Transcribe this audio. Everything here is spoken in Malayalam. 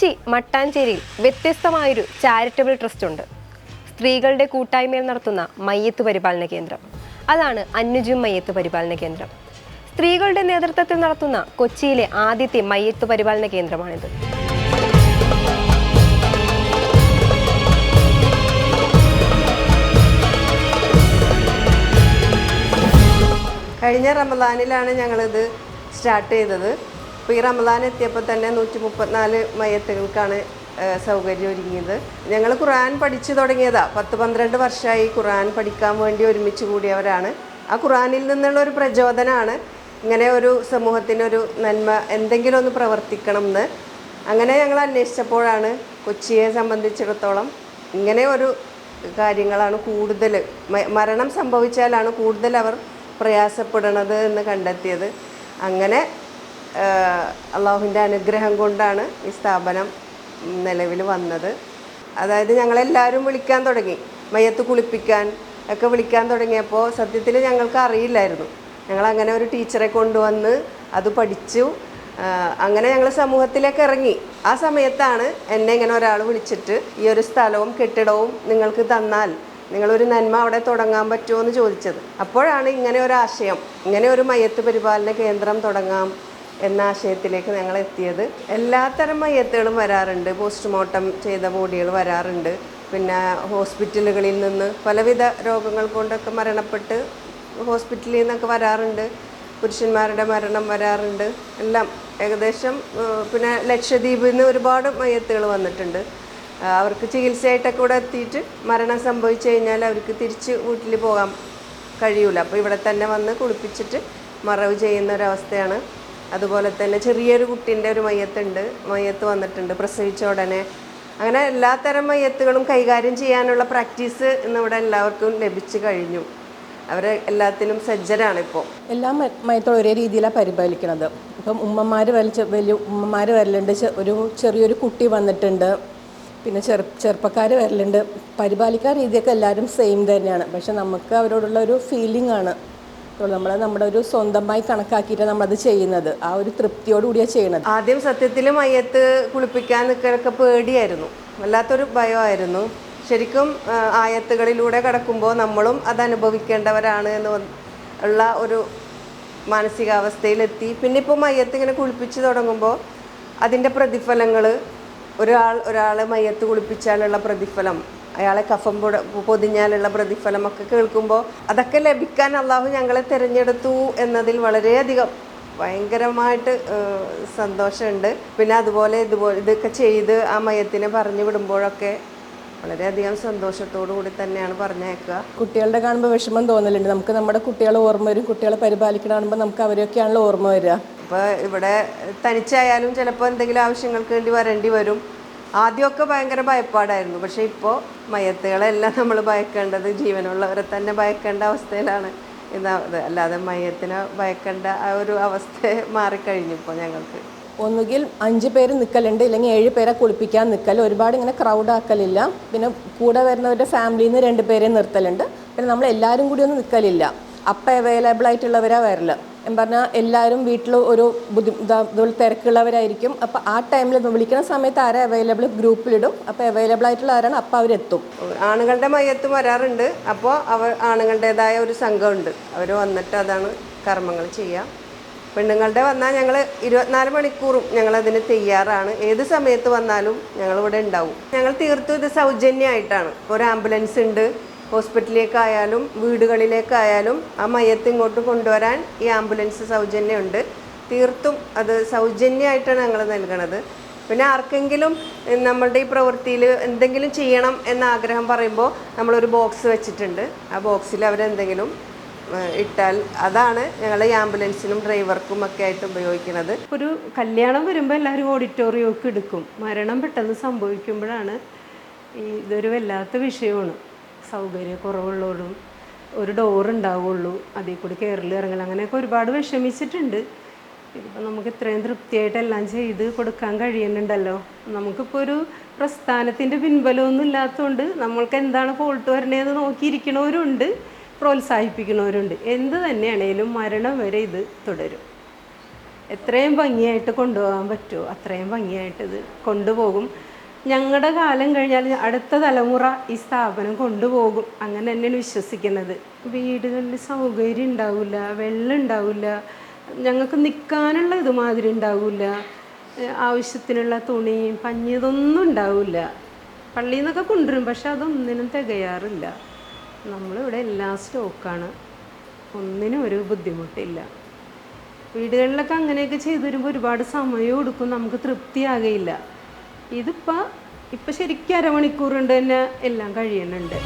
കൊച്ചി മട്ടാഞ്ചേരിയിൽ വ്യത്യസ്തമായൊരു ചാരിറ്റബിൾ ട്രസ്റ്റ് ഉണ്ട്. സ്ത്രീകളുടെ കൂട്ടായ്മയിൽ നടത്തുന്ന മയ്യത്ത് പരിപാലന കേന്ദ്രം. അതാണ് അന്നുജും മയ്യത്ത് പരിപാലന കേന്ദ്രം. സ്ത്രീകളുടെ നേതൃത്വത്തിൽ നടത്തുന്ന കൊച്ചിയിലെ ആദ്യത്തെ മയ്യത്ത് പരിപാലന കേന്ദ്രമാണിത്. കഴിഞ്ഞ റമദാനിലാണ് ഞങ്ങളിത് സ്റ്റാർട്ട് ചെയ്തത്. അപ്പോൾ ഈ റമദാൻ എത്തിയപ്പോൾ തന്നെ നൂറ്റി മുപ്പത്തിനാല് മയത്തുകൾക്കാണ് സൗകര്യം ഒരുങ്ങിയത്. ഞങ്ങൾ ഖുറാൻ പഠിച്ചു തുടങ്ങിയതാ. പത്ത് പന്ത്രണ്ട് വർഷമായി ഖുറാൻ പഠിക്കാൻ വേണ്ടി ഒരുമിച്ച് കൂടിയവരാണ്. ആ ഖുറാനിൽ നിന്നുള്ള ഒരു പ്രചോദനമാണ് ഇങ്ങനെ ഒരു സമൂഹത്തിനൊരു നന്മ എന്തെങ്കിലും ഒന്ന് പ്രവർത്തിക്കണം എന്ന് അങ്ങനെ ഞങ്ങൾ അന്വേഷിച്ചപ്പോഴാണ് കൊച്ചിയെ സംബന്ധിച്ചിടത്തോളം ഇങ്ങനെ ഒരു കാര്യങ്ങളാണ് കൂടുതൽ മരണം സംഭവിച്ചാലാണ് കൂടുതൽ അവർ പ്രയാസപ്പെടണത് എന്ന് കണ്ടെത്തിയത്. അങ്ങനെ അള്ളാഹുവിന്റെ അനുഗ്രഹം കൊണ്ടാണ് ഈ സ്ഥാപനം നിലവിൽ വന്നത്. അതായത് ഞങ്ങളെല്ലാവരും വിളിക്കാൻ തുടങ്ങി. മയ്യത്ത് കുളിപ്പിക്കാൻ ഒക്കെ വിളിക്കാൻ തുടങ്ങിയപ്പോൾ സത്യത്തിൽ ഞങ്ങൾക്ക് അറിയില്ലായിരുന്നു. ഞങ്ങളങ്ങനെ ഒരു ടീച്ചറെ കൊണ്ടുവന്ന് അത് പഠിച്ചു. അങ്ങനെ ഞങ്ങൾ സമൂഹത്തിലേക്ക് ഇറങ്ങി. ആ സമയത്താണ് എന്നെ ഇങ്ങനെ ഒരാൾ വിളിച്ചിട്ട് ഈ ഒരു സ്ഥലവും കെട്ടിടവും നിങ്ങൾക്ക് തന്നാൽ നിങ്ങളൊരു നന്മ അവിടെ തുടങ്ങാൻ പറ്റുമോ എന്ന് ചോദിച്ചത്. അപ്പോഴാണ് ഇങ്ങനെ ഒരു ആശയം ഇങ്ങനെ ഒരു മയത്ത് പരിപാലന കേന്ദ്രം തുടങ്ങാം എന്ന ആശയത്തിലേക്ക് ഞങ്ങൾ എത്തിയത്. എല്ലാത്തരം മയ്യത്തുകളും വരാറുണ്ട്. പോസ്റ്റ്മോർട്ടം ചെയ്ത ബോഡികൾ വരാറുണ്ട്. പിന്നെ ഹോസ്പിറ്റലുകളിൽ നിന്ന് പലവിധ രോഗങ്ങൾ കൊണ്ടൊക്കെ മരണപ്പെട്ട് ഹോസ്പിറ്റലിൽ നിന്നൊക്കെ വരാറുണ്ട്. പുരുഷന്മാരുടെ മരണം വരാറുണ്ട്. എല്ലാം ഏകദേശം പിന്നെ ലക്ഷദ്വീപിൽ നിന്ന് ഒരുപാട് മയ്യത്തുകൾ വന്നിട്ടുണ്ട്. അവർക്ക് ചികിത്സയായിട്ടൊക്കെ ഇവിടെ എത്തിയിട്ട് മരണം സംഭവിച്ചു കഴിഞ്ഞാൽ അവർക്ക് തിരിച്ച് വീട്ടിൽ പോകാൻ കഴിയൂല. അപ്പോൾ ഇവിടെ തന്നെ വന്ന് കുളിപ്പിച്ചിട്ട് മറവ് ചെയ്യുന്ന ഒരവസ്ഥയാണ് അതുപോലെ തന്നെ ചെറിയൊരു കുട്ടീന്റെ ഒരു മയ്യത്തുണ്ട്. മയ്യത്ത് വന്നിട്ടുണ്ട്. പ്രസവിച്ച ഉടനെ. അങ്ങനെ എല്ലാത്തരം മയ്യത്തുകളും കൈകാര്യം ചെയ്യാനുള്ള പ്രാക്ടീസ് ഇന്നിവിടെ എല്ലാവർക്കും ലഭിച്ചു കഴിഞ്ഞു. അവരെ എല്ലാത്തിനും സജ്ജരാണ് ഇപ്പോൾ എല്ലാ മയത്തോളം ഒരേ രീതിയിലാണ് പരിപാലിക്കുന്നത് ഇപ്പം ഉമ്മമാർ വലിച്ച വലിയ ഉമ്മമാർ വരലുണ്ട്. ഒരു ചെറിയൊരു കുട്ടി വന്നിട്ടുണ്ട്. പിന്നെ ചെറു ചെറുപ്പക്കാർ വരലുണ്ട്. പരിപാലിക്കാൻ രീതിയൊക്കെ എല്ലാവരും സെയിം തന്നെയാണ്. പക്ഷെ നമുക്ക് അവരോടുള്ള ഒരു ഫീലിംഗ് ആണ്. നമ്മൾ നമ്മുടെ ഒരു സ്വന്തമായി കണക്കാക്കിയിട്ടാണ് നമ്മളത് ചെയ്യുന്നത്. ആ ഒരു തൃപ്തിയോടുകൂടിയാണ് ചെയ്യുന്നത് ആദ്യം സത്യത്തിൽ മയ്യത്ത് കുളിപ്പിക്കാൻ നിൽക്കാനൊക്കെ പേടിയായിരുന്നു. വല്ലാത്തൊരു ഭയമായിരുന്നു. ശരിക്കും ആയത്തുകളിലൂടെ കടക്കുമ്പോൾ നമ്മളും അത് അനുഭവിക്കേണ്ടവരാണ് എന്ന് ഉള്ള ഒരു മാനസികാവസ്ഥയിലെത്തി. പിന്നെ ഇപ്പോൾ മയ്യത്ത് ഇങ്ങനെ കുളിപ്പിച്ച് തുടങ്ങുമ്പോൾ അതിന്റെ പ്രതിഫലങ്ങൾ ഒരാൾ ഒരാളെ മയ്യത്ത് കുളിപ്പിച്ചാലുള്ള പ്രതിഫലം അയാളെ കഫം പൊട പൊതിഞ്ഞാലുള്ള പ്രതിഫലം ഒക്കെ കേൾക്കുമ്പോൾ അതൊക്കെ ലഭിക്കാൻ അള്ളാഹു ഞങ്ങളെ തിരഞ്ഞെടുത്തു എന്നതിൽ വളരെയധികം ഭയങ്കരമായിട്ട് സന്തോഷമുണ്ട്. പിന്നെ അതുപോലെ ഇതുപോലെ ഇതൊക്കെ ചെയ്ത് ആ മയത്തിനെ പറഞ്ഞു വിടുമ്പോഴൊക്കെ വളരെയധികം സന്തോഷത്തോടു കൂടി തന്നെയാണ് പറഞ്ഞേക്കുക കുട്ടികളുടെ കാണുമ്പോൾ വിഷമം തോന്നലുണ്ട്. നമുക്ക് നമ്മുടെ കുട്ടികളെ ഓർമ്മ വരും. കുട്ടികളെ പരിപാലിക്കണ കാണുമ്പോൾ നമുക്ക് അവരെയൊക്കെയാണല്ലോ ഓർമ്മ വരിക. ഇപ്പോൾ ഇവിടെ തനിച്ചായാലും ചിലപ്പോൾ എന്തെങ്കിലും ആവശ്യങ്ങൾക്ക് വേണ്ടി വരേണ്ടി വരും. ആദ്യമൊക്കെ ഭയങ്കര ഭയപ്പാടായിരുന്നു. പക്ഷേ ഇപ്പോൾ മയത്തുകളെല്ലാം നമ്മൾ ഭയക്കേണ്ടത് ജീവനുള്ളവരെ തന്നെ ഭയക്കേണ്ട അവസ്ഥയിലാണ്. ഇതാ അല്ലാതെ മയത്തിനെ ഭയക്കേണ്ട ആ ഒരു അവസ്ഥ മാറിക്കഴിഞ്ഞു ഇപ്പോൾ ഞങ്ങൾക്ക്. ഒന്നുകിൽ അഞ്ച് പേര് നിൽക്കലുണ്ട് ഇല്ലെങ്കിൽ ഏഴ് പേരെ കുളിപ്പിക്കാൻ നിൽക്കൽ ഒരുപാട് ഇങ്ങനെ ക്രൗഡ് ആക്കലില്ല. പിന്നെ കൂടെ വരുന്നവരുടെ ഫാമിലിയിൽ നിന്ന് രണ്ട് പേരെ നിർത്തലുണ്ട്. പിന്നെ നമ്മൾ എല്ലാവരും കൂടി ഒന്നും നിൽക്കലില്ല അപ്പം അവൈലബിൾ ആയിട്ടുള്ളവരാണ് ഞാൻ പറഞ്ഞാൽ എല്ലാവരും വീട്ടിൽ ഒരു ബുദ്ധി അതുപോലെ തിരക്കുള്ളവരായിരിക്കും. അപ്പോൾ ആ ടൈമിൽ വിളിക്കുന്ന സമയത്ത് ആരെ അവൈലബിൾ ഗ്രൂപ്പിലിടും. അപ്പോൾ അവൈലബിൾ ആയിട്ടുള്ള ആരാണ് അപ്പോൾ അവരെത്തും. ആണുങ്ങളുടെ മയത്ത് വരാറുണ്ട്. അപ്പോൾ അവർ ആണുങ്ങളുടേതായ ഒരു സംഘമുണ്ട്. അവർ വന്നിട്ട് അതാണ് കർമ്മങ്ങൾ ചെയ്യുക പെണ്ണുങ്ങളുടെ വന്നാൽ ഞങ്ങൾ ഇരുപത്തിനാല് മണിക്കൂറും ഞങ്ങളതിന് തയ്യാറാണ്. ഏത് സമയത്ത് വന്നാലും ഞങ്ങളിവിടെ ഉണ്ടാവും. ഞങ്ങൾ തീർത്തും ഇത് സൗജന്യമായിട്ടാണ്. ഒരു ആംബുലൻസ് ഉണ്ട്. ഹോസ്പിറ്റലിലേക്കായാലും വീടുകളിലേക്കായാലും ആ മയത്ത് ഇങ്ങോട്ട് കൊണ്ടുവരാൻ ഈ ആംബുലൻസ് സൗജന്യമുണ്ട്. തീർത്തും അത് സൗജന്യമായിട്ടാണ് ഞങ്ങൾ നൽകണത്. പിന്നെ ആർക്കെങ്കിലും നമ്മളുടെ ഈ പ്രവൃത്തിയിൽ എന്തെങ്കിലും ചെയ്യണം എന്ന ആഗ്രഹം പറയുമ്പോൾ നമ്മളൊരു ബോക്സ് വെച്ചിട്ടുണ്ട്. ആ ബോക്സിൽ അവരെന്തെങ്കിലും ഇട്ടാൽ അതാണ് ഞങ്ങൾ ഈ ആംബുലൻസിനും ഡ്രൈവർക്കും ഒക്കെ ആയിട്ട് ഉപയോഗിക്കുന്നത്. ഒരു കല്യാണം വരുമ്പോൾ എല്ലാവരും ഓഡിറ്റോറിയമൊക്കെ എടുക്കും. മരണം പെട്ടെന്ന് സംഭവിക്കുമ്പോഴാണ് ഈ ഇതൊരു വല്ലാത്ത വിഷയമാണ്. സൗകര്യക്കുറവുള്ളതും ഒരു ഡോർ ഉണ്ടാവുള്ളൂ അതിൽ കൂടി കയറിൽ ഇറങ്ങൽ അങ്ങനെയൊക്കെ ഒരുപാട് വിഷമിച്ചിട്ടുണ്ട്. ഇതിപ്പോൾ നമുക്ക് ഇത്രയും തൃപ്തിയായിട്ട് എല്ലാം ചെയ്ത് കൊടുക്കാൻ കഴിയുന്നുണ്ടല്ലോ. നമുക്കിപ്പോൾ ഒരു പ്രസ്ഥാനത്തിന്റെ പിൻബലമൊന്നും ഇല്ലാത്തതുകൊണ്ട് നമ്മൾക്ക് എന്താണ് ഫോൾട്ട് വരണേന്ന് നോക്കിയിരിക്കണവരുണ്ട് പ്രോത്സാഹിപ്പിക്കുന്നവരുണ്ട് എന്ത് തന്നെയാണേലും മരണം വരെ ഇത് തുടരും. എത്രയും ഭംഗിയായിട്ട് കൊണ്ടുപോകാൻ പറ്റുമോ? അത്രയും ഭംഗിയായിട്ട് ഇത് കൊണ്ടുപോകും. ഞങ്ങളുടെ കാലം കഴിഞ്ഞാൽ അടുത്ത തലമുറ ഈ സ്ഥാപനം കൊണ്ടുപോകും. അങ്ങനെ തന്നെയാണ് വിശ്വസിക്കുന്നത്. വീടുകളിൽ സൗകര്യം ഉണ്ടാവില്ല വെള്ളം ഉണ്ടാവില്ല ഞങ്ങൾക്ക് നിൽക്കാനുള്ള ഇതുമാതിരി ഉണ്ടാവില്ല ആവശ്യത്തിനുള്ള തുണിയും പഞ്ഞി ഇതൊന്നും ഉണ്ടാവില്ല പള്ളിയിൽ നിന്നൊക്കെ കൊണ്ടുവരും പക്ഷെ അതൊന്നിനും തികയാറില്ല. നമ്മളിവിടെ എല്ലാ സ്റ്റോക്കാണ്. ഒന്നിനും ഒരു ബുദ്ധിമുട്ടില്ല. വീടുകളിലൊക്കെ അങ്ങനെയൊക്കെ ചെയ്തു വരുമ്പോൾ ഒരുപാട് സമയം എടുക്കും നമുക്ക് തൃപ്തിയാകയില്ല. ഇതിപ്പോൾ ഇപ്പം ശരിക്കും അരമണിക്കൂർ കൊണ്ട് തന്നെ എല്ലാം കഴിയുന്നുണ്ട്.